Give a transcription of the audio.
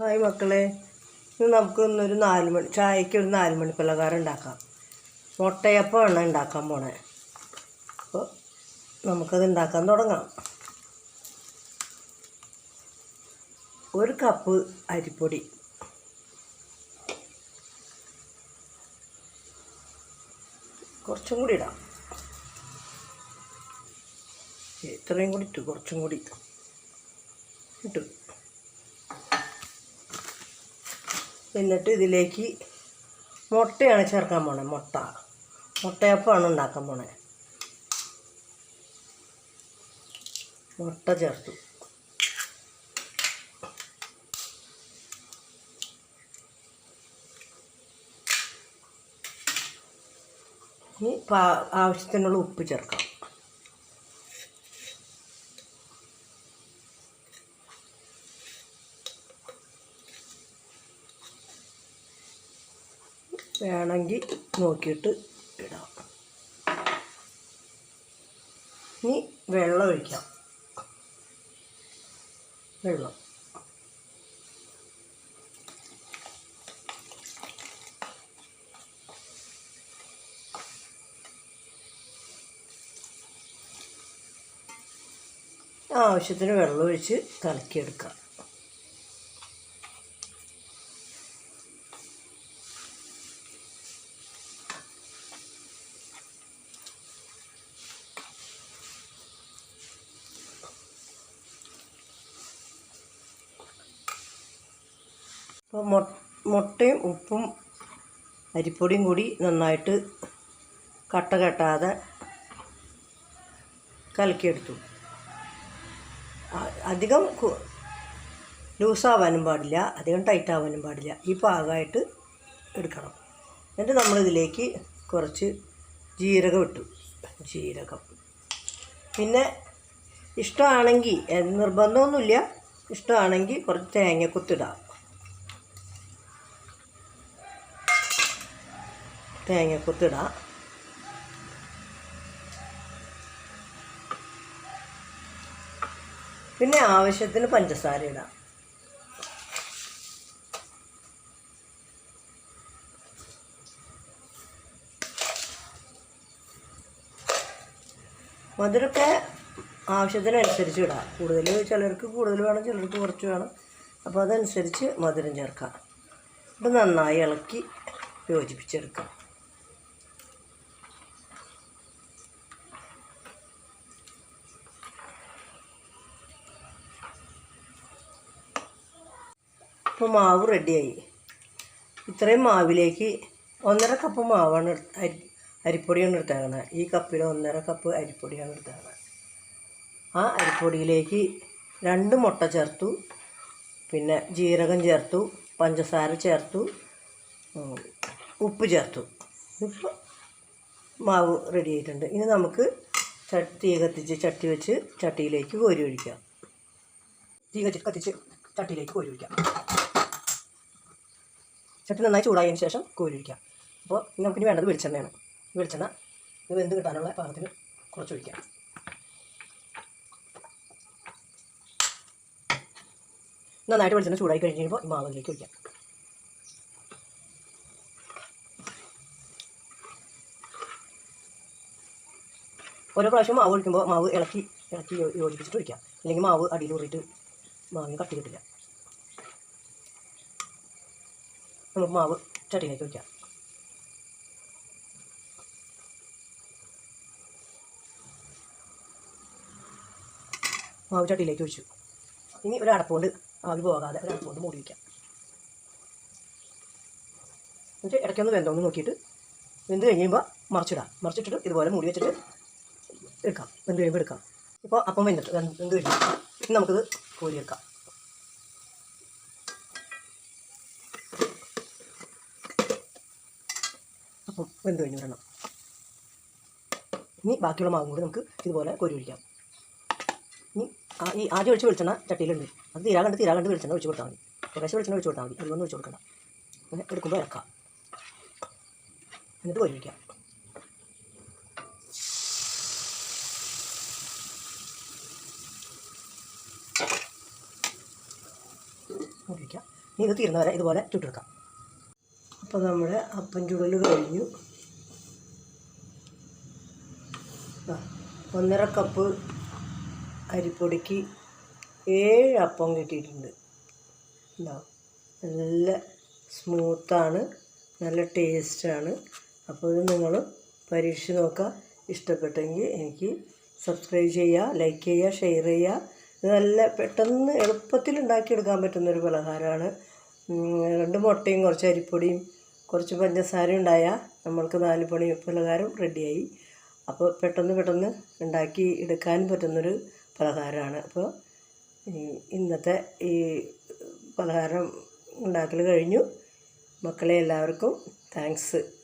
Hi മക്കളെ. ഇന്ന് നമുക്ക് ഇന്നൊരു നാല് മണി ചായക്ക് ഒരു നാല് മണി പലഹാരം ഉണ്ടാക്കാം. മുട്ടയപ്പമാണ് ഉണ്ടാക്കാൻ പോണേ. അപ്പോൾ നമുക്കത് ഉണ്ടാക്കാൻ തുടങ്ങാം. ഒരു കപ്പ് അരിപ്പൊടി. കുറച്ചും കൂടി ഇടാം. ഇത്രയും കൂടി ഇട്ടു കുറച്ചും കൂടി ഇട്ടു. എന്നിട്ട് ഇതിലേക്ക് മുട്ടയാണ് ചേർക്കാൻ പോണേ മുട്ട. മുട്ടയപ്പമാണ് ഉണ്ടാക്കാൻ പോണേ. മുട്ട ചേർത്തു. ഇനി പാ ആവശ്യത്തിനുള്ള ഉപ്പ് ചേർക്കാം. വേണമെങ്കിൽ നോക്കിയിട്ട് ഇടാം. ഇനി വെള്ളം ഒഴിക്കാം. വെള്ളം. ആവശ്യത്തിന് വെള്ളം ഒഴിച്ച് കലക്കിയെടുക്കാം. അപ്പോൾ മുട്ടയും ഉപ്പും അരിപ്പൊടിയും കൂടി നന്നായിട്ട് കട്ട കെട്ടാതെ കലക്കിയെടുത്തു. അധികം ലൂസാവാനും പാടില്ല അധികം ടൈറ്റ് ആവാനും പാടില്ല. ഈ പാകമായിട്ട് എടുക്കണം. എന്നിട്ട് നമ്മളിതിലേക്ക് കുറച്ച് ജീരകം ഇട്ടു. ജീരകം. പിന്നെ ഇഷ്ടമാണെങ്കിൽ നിർബന്ധമൊന്നുമില്ല. ഇഷ്ടമാണെങ്കിൽ കുറച്ച് തേങ്ങക്കൊത്തിടാം. തേങ്ങക്കൊത്തിടാം. പിന്നെ ആവശ്യത്തിന് പഞ്ചസാര ഇടാം. മധുരമൊക്കെ ആവശ്യത്തിനനുസരിച്ച് ഇടാം. കൂടുതൽ ചിലർക്ക് കൂടുതൽ വേണം ചിലർക്ക് കുറച്ച് വേണം. അപ്പോൾ അതനുസരിച്ച് മധുരം ചേർക്കാം. ഇത് നന്നായി ഇളക്കി യോജിപ്പിച്ചെടുക്കാം. ഇപ്പോൾ മാവ് റെഡിയായി ഇത്രയും മാവിലേക്ക് ഒന്നര കപ്പ് മാവാണ് അരി അരിപ്പൊടിയാണ് എടുത്തേക്കണത് ഈ കപ്പിൽ ഒന്നര കപ്പ് അരിപ്പൊടിയാണ് എടുത്തേക്കണത് ആ അരിപ്പൊടിയിലേക്ക് രണ്ട് മുട്ട ചേർത്തു. പിന്നെ ജീരകം ചേർത്തു പഞ്ചസാര ചേർത്തു ഉപ്പ് ചേർത്തു. ഇപ്പോൾ മാവ് റെഡി ആയിട്ടുണ്ട്. ഇനി നമുക്ക് തീ കത്തിച്ച് ചട്ടി വെച്ച് ചട്ടിയിലേക്ക് കോരി ഒഴിക്കാം. തീ കത്തിച്ച് കത്തിച്ച് ചട്ടിയിലേക്ക് കോരി ഒഴിക്കാം. ചട്ടി നന്നായി ചൂടായതിന് ശേഷം കോരിയിരിക്കാം അപ്പോൾ നമുക്കിനി വേണ്ടത് വെളിച്ചെണ്ണയാണ്. വെളിച്ചെണ്ണ ഇത് വെന്ത് കിട്ടാനുള്ള പാകത്തിന് കുറച്ച് ഒഴിക്കാം. നന്നായിട്ട് വെളിച്ചെണ്ണ ചൂടായി കഴിഞ്ഞ് കഴിയുമ്പോൾ ഈ മാവിലേക്ക് ഒഴിക്കാം. ഓരോ പ്രാവശ്യം മാവ് ഒഴിക്കുമ്പോൾ മാവ് ഇളക്കി ഇളക്കി യോജിപ്പിച്ചിട്ട് ഒഴിക്കാം. അല്ലെങ്കിൽ മാവ് അടിയിൽ ഊറിയിട്ട് മാവിന് കട്ടി കിട്ടില്ല നമുക്ക് മാവ് ചട്ടിയിലേക്ക് വയ്ക്കാം. മാവ് ചട്ടിയിലേക്ക് വെച്ചു ഇനി ഒരു അടപ്പുകൊണ്ട് ആവി പോകാതെ ഒരു അടപ്പുകൊണ്ട് മൂടി വയ്ക്കാം. എന്നിട്ട് ഇടയ്ക്കൊന്ന് വെന്തോന്ന് നോക്കിയിട്ട് വെന്ത് കഴിയുമ്പോൾ മറിച്ചിടാം. മറിച്ചിട്ടിട്ട് ഇതുപോലെ മൂടി വെച്ചിട്ട് എടുക്കാം. വെന്ത് കഴിയുമ്പോൾ എടുക്കാം. ഇപ്പോൾ അപ്പം വെന്തിട്ട് വെന്ത് ഇനി നമുക്കിത് കോരിയെടുക്കാം അപ്പം വെന്ത് കഴിഞ്ഞ് വരണം. ഇനി ബാക്കിയുള്ള മാവും കൂടി നമുക്ക് ഇതുപോലെ കോരി ഒഴിക്കാം. ഇനി ഈ ആദ്യം ഒഴിച്ച് വെളിച്ചെണ്ണ ചട്ടിയിലുണ്ട്. അത് തീരാ കണ്ട് തീരാ കണ്ട് വെളിച്ചെണ്ണ ഒഴിച്ച് കൊടുത്താൽ മതി. കുറേശ്ശെ വെളിച്ചെണ്ണ ഒഴിച്ച് കൊടുത്താൽ മതി. അതൊന്നും ഒഴിച്ച് കൊടുക്കണം അങ്ങനെ എടുക്കുമ്പോൾ ഇറക്കാം എന്നിട്ട് കോരി ഒഴിക്കാം. ഇനി ഇത് തീരുന്നവരെ വരെ ഇതുപോലെ ചുട്ടെടുക്കാം. അപ്പോൾ നമ്മുടെ അപ്പം ചുടൽ കഴിഞ്ഞു. ഒന്നര കപ്പ് അരിപ്പൊടിക്ക് ഏഴ് അപ്പം കിട്ടിയിട്ടുണ്ട്. ഉണ്ടാവും നല്ല സ്മൂത്താണ് നല്ല ടേസ്റ്റാണ്. അപ്പോൾ ഇത് നിങ്ങൾ പരീക്ഷിച്ച് നോക്കുക ഇഷ്ടപ്പെട്ടെങ്കിൽ എനിക്ക് സബ്സ്ക്രൈബ് ചെയ്യുക ലൈക്ക് ചെയ്യുക ഷെയർ ചെയ്യുക ഇത് നല്ല പെട്ടെന്ന് എളുപ്പത്തിൽ ഉണ്ടാക്കിയെടുക്കാൻ പറ്റുന്നൊരു പലഹാരമാണ്. രണ്ട് മുട്ടയും കുറച്ച് അരിപ്പൊടിയും കുറച്ച് പഞ്ചസാര ഉണ്ടായാൽ നമ്മൾക്ക് നാല് പണി പലഹാരം റെഡിയായി. അപ്പോൾ പെട്ടെന്ന് പെട്ടെന്ന് ഉണ്ടാക്കി എടുക്കാൻ പറ്റുന്നൊരു പലഹാരമാണ്. അപ്പോൾ ഇന്നത്തെ ഈ പലഹാരം ഉണ്ടാക്കൽ കഴിഞ്ഞു. മക്കളെ എല്ലാവർക്കും താങ്ക്സ്.